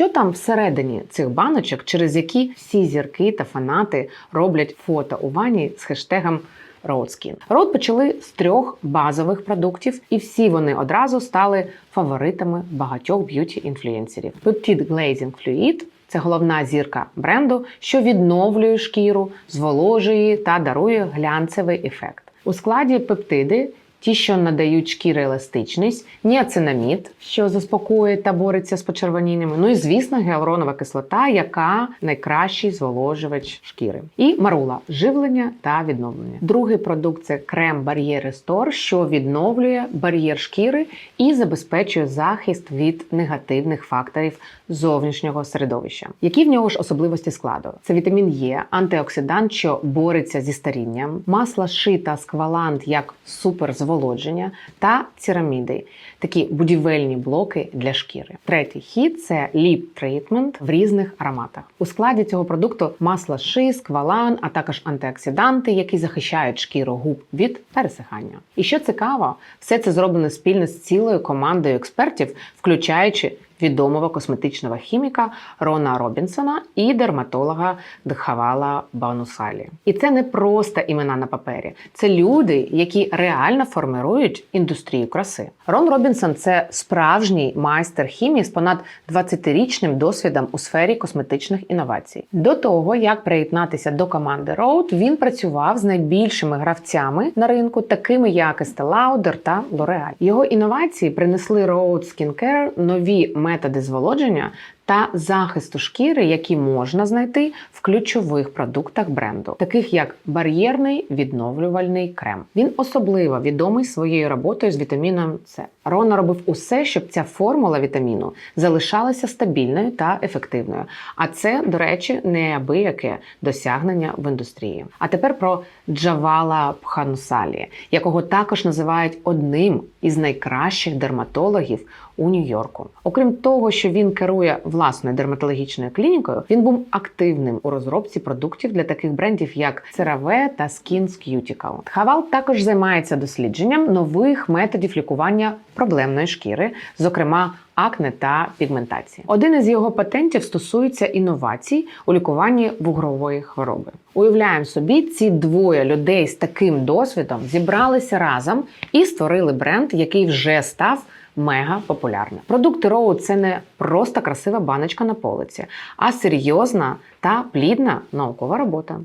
Що там всередині цих баночок, через які всі зірки та фанати роблять фото у ванні з хештегом Road Road почали з трьох базових продуктів, і всі вони одразу стали фаворитами багатьох б'юті-інфлюенсерів. Peptide Glazing Fluid – це головна зірка бренду, що відновлює шкіру, зволожує та дарує глянцевий ефект. У складі пептиди. Ті, що надають шкірі еластичність, ніацинамід, що заспокоює та бореться з почервоніннями. Ну і звісно, гіалуронова кислота, яка найкращий зволожувач шкіри. І марула живлення та відновлення. Другий продукт це крем бар'єр Restore, що відновлює бар'єр шкіри і забезпечує захист від негативних факторів зовнішнього середовища. Які в нього ж особливості складу? Це вітамін Е, антиоксидант, що бореться зі старінням, масло ши та сквалант як суперзволодження та цераміди, такі будівельні блоки для шкіри. Третій хід це ліп тритмент в різних ароматах. У складі цього продукту масло ши, квалан, а також антиоксиданти, які захищають шкіру губ від пересихання. І що цікаво, все це зроблено спільно з цілою командою експертів, включаючи відомого косметичного хіміка Рона Робінсона і дерматолога Дхавала Банусалі. І це не просто імена на папері, це люди, які реально формирують індустрію краси. Рон Робінсон це справжній майстер хімії з понад 20-річним досвідом у сфері косметичних інновацій. До того як приєднатися до команди Road, він працював з найбільшими гравцями на ринку, такими як Estee Lauder та L'Oreal. Його інновації принесли Road Skincare нові методи зволодження та захисту шкіри, які можна знайти в ключових продуктах бренду, таких як бар'єрний відновлювальний крем. Він особливо відомий своєю роботою з вітаміном С. Рона робив усе, щоб ця формула вітаміну залишалася стабільною та ефективною. А це, до речі, неабияке досягнення в індустрії. А тепер про Джавала Пханусалі, якого також називають одним із найкращих дерматологів у Нью-Йорку. Окрім того, що він керує власною дерматологічною клінікою, він був активним у розробці продуктів для таких брендів, як CeraVe та Skins Cuticle. Хавал також займається дослідженням нових методів лікування проблемної шкіри, зокрема акне та пігментації. Один із його патентів стосується інновацій у лікуванні вугрової хвороби. Уявляємо собі, ці двоє людей з таким досвідом зібралися разом і створили бренд, який вже став мега популярним. Продукти Роу це не просто красива баночка на полиці, а серйозна та плідна наукова робота.